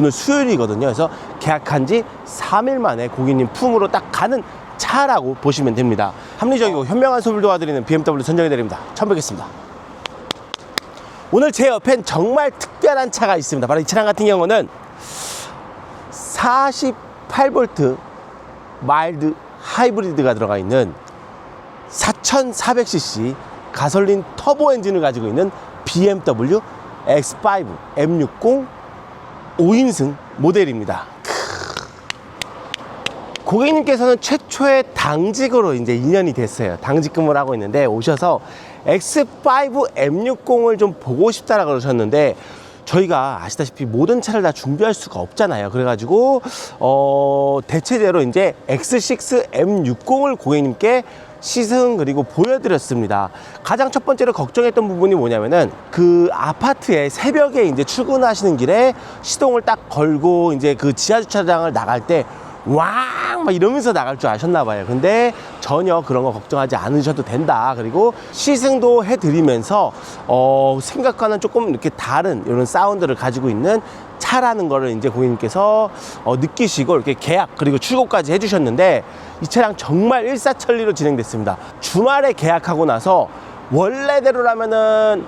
오늘 수요일이거든요. 그래서 계약한 지 3일 만에 고객님 품으로 딱 가는 차라고 보시면 됩니다. 합리적이고 현명한 소비를 도와드리는 BMW 선정해드립니다. 처음 뵙겠습니다. 오늘 제 옆엔 정말 특별한 차가 있습니다. 바로 이 차량 같은 경우는 48V 마일드 하이브리드가 들어가 있는 4400cc 가솔린 터보 엔진을 가지고 있는 BMW X5 M60 5인승 모델입니다. 고객님께서는 최초의 당직으로 이제 2년이 됐어요. 당직 근무를 하고 있는데 오셔서 X5 M60을 좀 보고 싶다라 그러셨는데 저희가 아시다시피 모든 차를 다 준비할 수가 없잖아요. 그래가지고 어 대체제로 이제 X6 M60을 고객님께 시승 그리고 보여드렸습니다. 가장 첫 번째로 걱정했던 부분이 뭐냐면은 그 아파트에 새벽에 이제 출근하시는 길에 시동을 딱 걸고 이제 그 지하 주차장을 나갈 때 왕! 막 이러면서 나갈 줄 아셨나 봐요. 근데 전혀 그런 거 걱정하지 않으셔도 된다. 그리고 시승도 해드리면서 어, 생각과는 조금 이렇게 다른 이런 사운드를 가지고 있는 차라는 거를 이제 고객님께서 어, 느끼시고 이렇게 계약 그리고 출고까지 해주셨는데 이 차량 정말 일사천리로 진행됐습니다. 주말에 계약하고 나서 원래대로라면은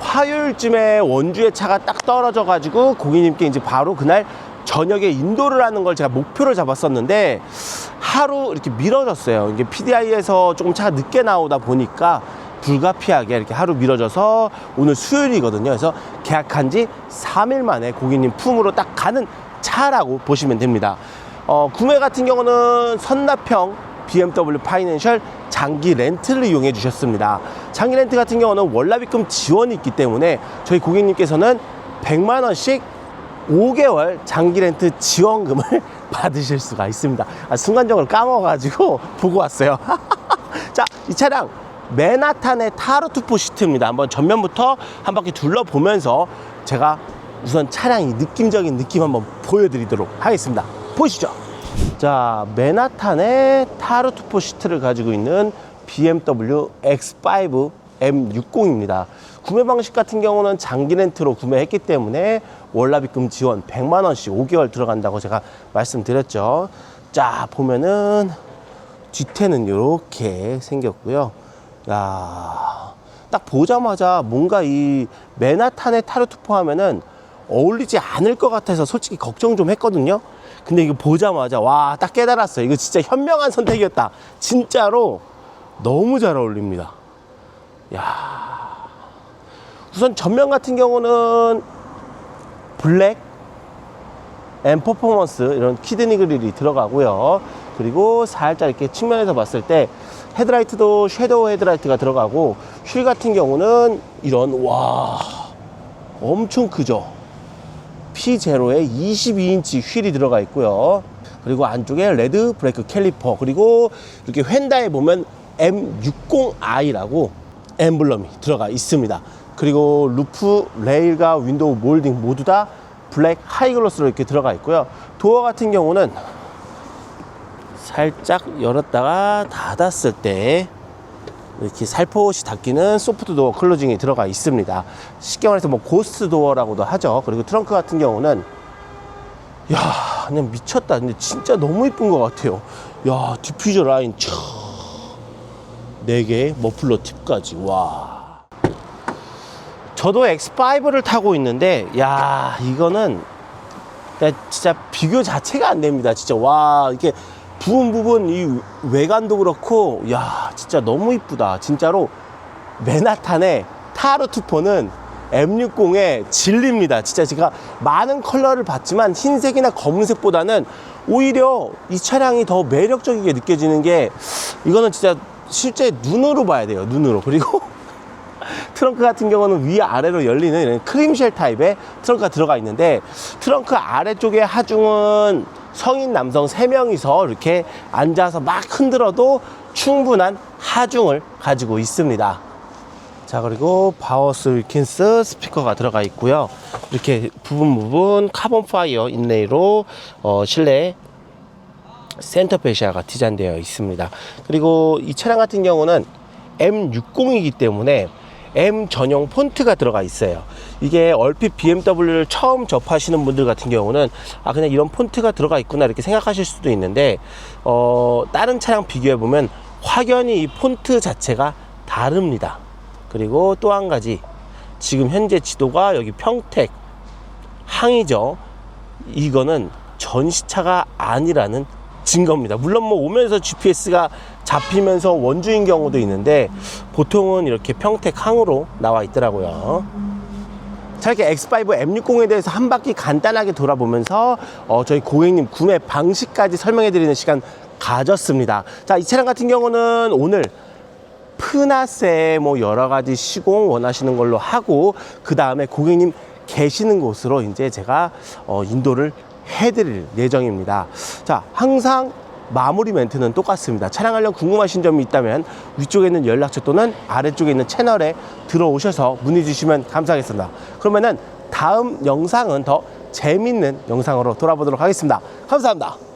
화요일쯤에 원주에 차가 딱 떨어져 가지고 고객님께 이제 바로 그날 저녁에 인도를 하는 걸 제가 목표를 잡았었는데 하루 이렇게 미뤄졌어요. 이게 PDI에서 조금 차가 늦게 나오다 보니까 불가피하게 이렇게 하루 미뤄져서 오늘 수요일이거든요. 그래서 계약한 지 3일 만에 고객님 품으로 딱 가는 차라고 보시면 됩니다. 어, 구매 같은 경우는 선납형 BMW 파이낸셜 장기 렌트를 이용해 주셨습니다. 장기 렌트 같은 경우는 월납입금 지원이 있기 때문에 저희 고객님께서는 100만 원씩 5개월 장기 렌트 지원금을 받으실 수가 있습니다. 아, 순간적으로 까먹어가지고 보고 왔어요. 자, 이 차량 맨하탄의 타로 투포 시트입니다. 한번 전면부터 한 바퀴 둘러보면서 제가 우선 차량이 느낌적인 느낌 한번 보여드리도록 하겠습니다. 보시죠. 자, 맨하탄의 타로 투포 시트를 가지고 있는 BMW X5 M60입니다. 구매 방식 같은 경우는 장기 렌트로 구매했기 때문에 월납입금 지원 100만 원씩 5개월 들어간다고 제가 말씀드렸죠. 자, 보면은 뒤태는 이렇게 생겼고요. 야, 딱 보자마자 뭔가 이 맨하탄의 타르 투포 하면은 어울리지 않을 것 같아서 솔직히 걱정 좀 했거든요. 근데 이거 보자마자 와, 딱 깨달았어요. 이거 진짜 현명한 선택이었다. 진짜로 너무 잘 어울립니다. 야. 우선 전면 같은 경우는 블랙 앤 퍼포먼스 이런 키드니 그릴이 들어가고요. 그리고 살짝 이렇게 측면에서 봤을 때 헤드라이트도 섀도우 헤드라이트가 들어가고 휠 같은 경우는 이런 와 엄청 크죠. P0에 22인치 휠이 들어가 있고요. 그리고 안쪽에 레드 브레이크 캘리퍼 그리고 이렇게 휀다에 보면 M60i라고 엠블럼이 들어가 있습니다. 그리고 루프, 레일과 윈도우 몰딩 모두 다 블랙 하이글로스로 이렇게 들어가 있고요. 도어 같은 경우는 살짝 열었다가 닫았을 때 이렇게 살포시 닫기는 소프트 도어 클로징이 들어가 있습니다. 쉽게 말해서 뭐 고스트 도어라고도 하죠. 그리고 트렁크 같은 경우는 야 그냥 미쳤다. 근데 진짜 너무 이쁜 것 같아요. 야 디퓨저 라인 촤 4개 머플러 팁까지 와 저도 X5를 타고 있는데 야 이거는 야, 진짜 비교 자체가 안 됩니다. 진짜 와 이렇게 부분 부분 이 외관도 그렇고 야 진짜 너무 이쁘다. 진짜로 맨하탄의 타로 투포는 M60의 진리입니다. 진짜 제가 많은 컬러를 봤지만 흰색이나 검은색보다는 오히려 이 차량이 더 매력적이게 느껴지는 게 이거는 진짜 실제 눈으로 봐야 돼요 눈으로. 그리고 트렁크 같은 경우는 위아래로 열리는 이런 크림쉘 타입의 트렁크가 들어가 있는데 트렁크 아래쪽에 하중은 성인 남성 3명이서 이렇게 앉아서 막 흔들어도 충분한 하중을 가지고 있습니다 자 그리고 바워스 윌킨스 스피커가 들어가 있고요 이렇게 부분 부분 카본 파이어 인레이로 어, 실내 센터 페시아가 디자인되어 있습니다. 그리고 이 차량 같은 경우는 M60이기 때문에 M 전용 폰트가 들어가 있어요. 이게 얼핏 BMW를 처음 접하시는 분들 같은 경우는 아 그냥 이런 폰트가 들어가 있구나 이렇게 생각하실 수도 있는데 어 다른 차량 비교해 보면 확연히 이 폰트 자체가 다릅니다. 그리고 또 한 가지 지금 현재 지도가 여기 평택 항이죠. 이거는 전시차가 아니라는 증거입니다. 물론 뭐 오면서 GPS가 잡히면서 원주인 경우도 있는데 보통은 이렇게 평택 항으로 나와 있더라고요. 자 이렇게 X5 M60에 대해서 한 바퀴 간단하게 돌아보면서 어, 저희 고객님 구매 방식까지 설명해 드리는 시간 가졌습니다. 자 이 차량 같은 경우는 오늘 프나세 뭐 여러 가지 시공 원하시는 걸로 하고 그 다음에 고객님 계시는 곳으로 이제 제가 어, 인도를 해드릴 예정입니다. 자 항상 마무리 멘트는 똑같습니다. 차량 관련 궁금하신 점이 있다면 위쪽에 있는 연락처 또는 아래쪽에 있는 채널에 들어오셔서 문의 주시면 감사하겠습니다. 그러면은 다음 영상은 더 재밌는 영상으로 돌아보도록 하겠습니다. 감사합니다.